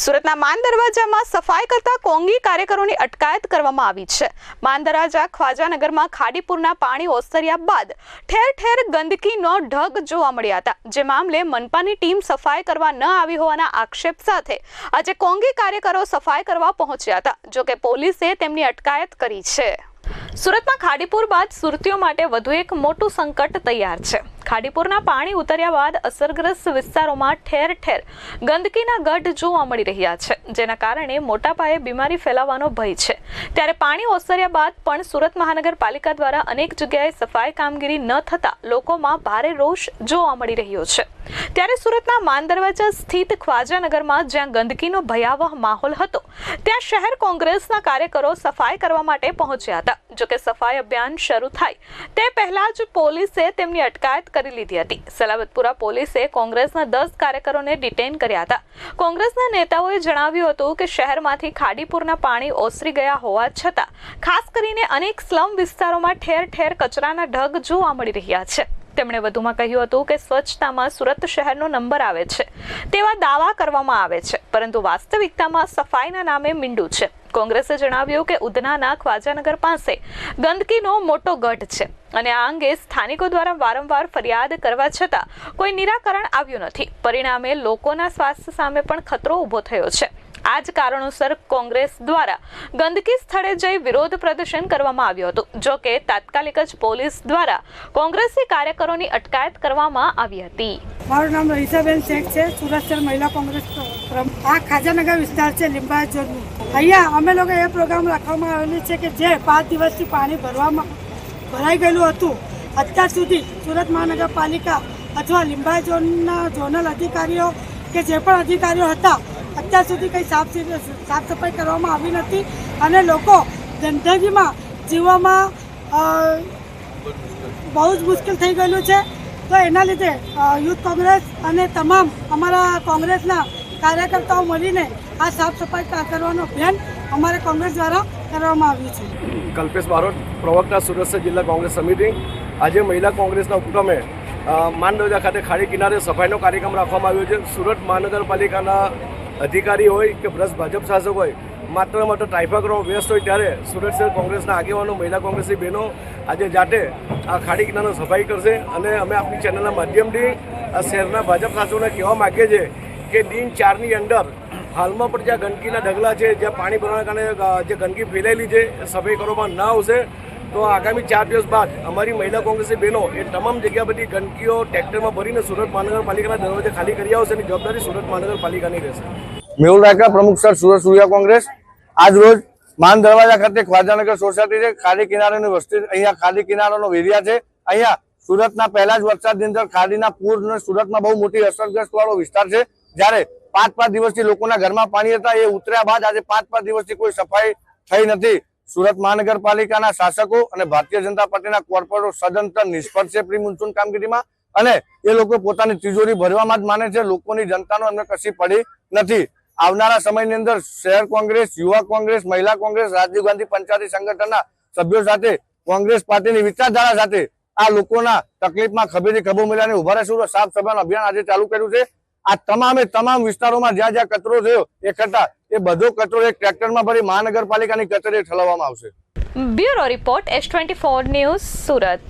સુરતના માન દરવાજામાં સફાઈ કરતા કોંગી કાર્યકરોની અટકાયત કરવામાં આવી છે. માન દરવાજા ખ્વાજાનગરમાં ખાડીપુરના પાણી ઓસર્યા બાદ ઠેર ઠેર ગંદકીનો ઢગ જોવા મળ્યા હતા. જે મામલે મનપાની ટીમ સફાઈ કરવા ન આવી હોવાના આક્ષેપ સાથે આજે કોંગી કાર્યકરો સફાઈ કરવા પહોંચ્યા હતા જોકે પોલીસે તેમની અટકાયત કરી છે. સુરતમાં ખાડીપુર બાદ સુરતીઓ માટે વધુ એક મોટું સંકટ તૈયાર છે. ખાડીપુરના પાણી ઉતર્યા બાદ અસરગ્રસ્ત વિસ્તારોમાં ઠેર ઠેર ગંદકીના ગઢ જોવા મળી રહ્યા છે, જેના કારણે મોટા પાયે બીમારી ફેલાવાનો ભય છે. ત્યારે પાણી ઓસર્યા બાદ પણ સુરત મહાનગરપાલિકા દ્વારા અનેક જગ્યાએ સફાઈ કામગીરી ન થતા લોકોમાં ભારે રોષ જોવા મળી રહ્યો છે. ત્યારે સુરતના માનદરવાજા સ્થિત ખ્વાજાનગરમાં જ્યાં ગંદકીનો ભયાવહ માહોલ હતો, ત્યાં શહેર કોંગ્રેસના કાર્યકરો સફાઈ કરવા માટે પહોંચ્યા હતા. જોકે સફાઈ અભિયાન શરૂ થાય, તે પહેલા જ પોલીસે તેમની અટકાયત કરી લીધી હતી. સલાબતપુરા પોલીસે કોંગ્રેસના દસ કાર્યકરોને ડિટેન કર્યા હતા. કોંગ્રેસના નેતાઓએ જણાવ્યું હતું કે શહેરમાંથી ખાડીપુરના પાણી ઓસરી ગયા હોવા છતાં, ખાસ કરીને અનેક સ્લમ વિસ્તારોમાં ઠેર ઠેર કચરાના ઢગ જોવા મળી રહ્યા છે. તેમણે વધુમાં કહ્યું હતું કે સ્વચ્છતામાં સુરત શહેરનો નંબર આવે છે. તેવા દાવા કરવામાં આવે છે, પરંતુ વાસ્તવિકતામાં સફાઈના નામે મીંડું છે. કોંગ્રેસે જણાવ્યું કે ઉધનાના ખ્વાજાનગર પાસે ગંદકીનો મોટો ગઢ છે અને આ અંગે સ્થાનિકો દ્વારા વારંવાર ફરિયાદ કરવા છતાં કોઈ નિરાકરણ આવ્યું નથી. પરિણામે લોકોના સ્વાસ્થ્ય સામે પણ ખતરો ઊભો થયો છે. આ જ કારણોસર કોંગ્રેસ દ્વારા ગંદકી સ્થળે જઈ વિરોધ પ્રદર્શન કરવામાં આવ્યું હતું. જો કે તાત્કાલિક જ પોલીસ દ્વારા કોંગ્રેસી કાર્યકરોની અટકાયત કરવામાં આવી હતી. મારું નામ રહીસાબેન શેખ છે. સુરત મહિલા કોંગ્રેસ આ ખાજાનગર વિસ્તાર છે, લિંબાયત ઝોનનું અહીંયા અમે લોકો એ પ્રોગ્રામ રાખવામાં આવેલું છે કે જે પાંચ દિવસથી પાણી ભરવામાં, ભરાઈ ગયેલું હતું. અત્યાર સુધી સુરત મહાનગરપાલિકા અથવા લિંબાયત ઝોનના ઝોનલ અધિકારીઓ કે જે પણ અધિકારીઓ હતા અત્યાર સુધી કંઈ સાફ સાફ સફાઈ કરવામાં આવી નથી અને લોકો ગંદકીમાં જીવવામાં બહુ જ મુશ્કેલ થઈ ગયેલું છે. તો એના લીધે યુથ કોંગ્રેસ અને તમામ અમારા કોંગ્રેસના કાર્યકર્તાઓ મળીને આ સાફ સફાઈ કરવાનો અભિયાન અમારે કોંગ્રેસ દ્વારા કરવામાં આવ્યું છે. કલ્પેશ બારોટ પ્રવક્તા સુરત જિલ્લા કોંગ્રેસ સમિતિ. આજે મહિલા કોંગ્રેસના ઉપક્રમે અ, ખાતે ખાડી કિનારે સફાઈનો કાર્યક્રમ રાખવામાં આવ્યો છે. સુરત મહાનગરપાલિકાના અધિકારી હોય કે પ્લસ ભાજપ શાસક હોય, માત્ર માત્ર ટ્રાઇફા કરવા વ્યસ્ત હોય ત્યારે સુરત શહેર કોંગ્રેસના આગેવાનો, મહિલા કોંગ્રેસની બહેનો આજે જાતે આ ખાડી કિનારો સફાઈ કરશે અને અમે આપણી ચેનલના માધ્યમથી આ શહેરના ભાજપ શાસકોને કહેવા માગીએ છીએ કે દિન ચારની અંદર હાલમાં પણ જ્યાં ગંદકીના ઢગલા છે, જ્યાં પાણી ભરવાના કારણે જે ગંદકી ફેલાયેલી છે સફાઈ કરવામાં ન આવશે. તો આગામી ચાર દિવસ બાદ અમારી મહિલા કોંગ્રેસની બહેનો એ તમામ જગ્યા બધી ગંદકીઓ ટ્રેક્ટરમાં ભરીને સુરત મહાનગરપાલિકાના દરવાજે ખાલી કરી આવશે અને જવાબદારી સુરત મહાનગરપાલિકાની રહેશે. મેહુલ રાયકા, પ્રમુખ સર, સુરત સૂર્યા કોંગ્રેસ. આજ રોજ માન દરવાજા ખાતે ખ્વાજાનગર સોસાયટી છે. ખાડી કિનારાની વસ્તી, અહીંયા ખાડી કિનારાનો એરિયા છે. અહીંયા સુરતના પહેલા જ વરસાદની અંદર ખાડીના પૂર સુરતમાં બહુ મોટી અસરગ્રસ્ત વાળો વિસ્તાર છે. જ્યારે પાંચ પાંચ દિવસથી લોકોના ઘરમાં પાણી હતા, એ ઉતર્યા બાદ આજે પાંચ પાંચ દિવસથી કોઈ સફાઈ થઈ નથી. સુરત મહાનગરપાલિકાના શાસકો અને ભારતીય જનતા પાર્ટીના કોર્પોરેટરો સદંતર નિષ્ફળ છે પ્રી મોન્સૂન કામગીરીમાં. અને એ લોકો પોતાની તિજોરી ભરવામાં જ માને છે. લોકોની જનતાનો એમને કશી પડી નથી. આવનારા સમયની અંદર શહેર કોંગ્રેસ, યુવા કોંગ્રેસ, મહિલા કોંગ્રેસ, રાજીવ ગાંધી પંચાયતી સંગઠનના સભ્યો સાથે, કોંગ્રેસ પાર્ટીની વિચારધારા સાથે આ લોકોના તકલીફમાં ખભેથી ખભો મિલાને ઊભા રહેશું. સાફ સભાનું અભિયાન આજે ચાલુ કર્યું છે. આ તમામે તમામ વિસ્તારોમાં જ્યાં જ્યાં કચરો થયો એકઠા એ બધો કચરો એક ટ્રેક્ટરમાં ભરી મહાનગરપાલિકાની કચેરીએ ઠલવવામાં આવશે. Bureau report S twenty four news Surat.